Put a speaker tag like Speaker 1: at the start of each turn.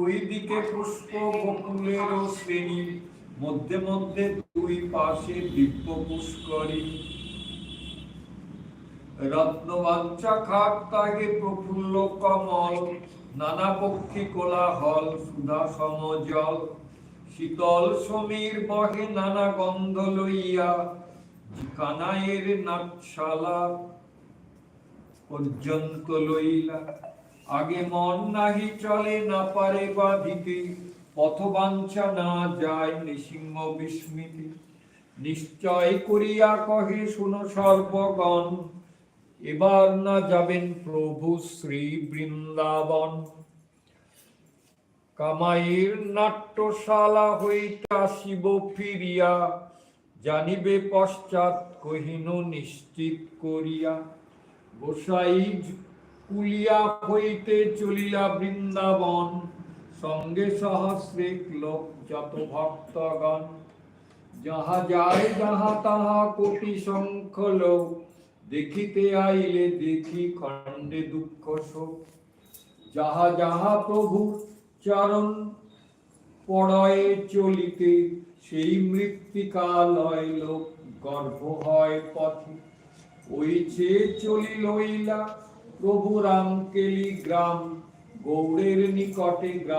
Speaker 1: দুই দিকে পুষ্প বকুলের শ্রেণি, মধ্যে মধ্যে দুই পাশে দিব্য পুষ্করী। রত্নবাঞ্ছা খাক তাগে প্রফুল্ল কমল, নানা পক্ষী কোলাহল, সুধা সমজল। শীতল সমীর বহে নানা গন্ধ লইয়া কানাইয়ের নাটশালা পর্যন্ত লইলা। আগে মন নাহি চলে, না পারে বাধিতে পথবাঞ্ছা না যায় নৃসিংহ বিস্মৃতি। নিশ্চয় করিয়া কহে, শুনো সর্বগণ, এবার না যাবেন প্রভু শ্রী বৃন্দাবন। কামাইয়ের নাট্যশালা হইতে আসিব ফিরিয়া, জানিবে পশ্চাৎ কহিন, নিশ্চিত করিয়া। গোসাই কুলিয়া হইতে চলিলা বৃন্দাবন, সঙ্গে সহস্রে লোক যত ভক্তগণ। যাহা যায় যাহা তাহা কোটি সংখ্য লোক, দেখিতে আইলে দেখি খণ্ডে দুঃখ শোক। যাহা যাহা প্রভু চরণ পড়য়ে চলিতে, সেই মৃত্তিকালয় লোক গর্ভ হয় পথে। ওই চেয়ে চলি লইলা প্রভু রাম কেলি গ্রাম গৌড়ের নিকটে গ্রাম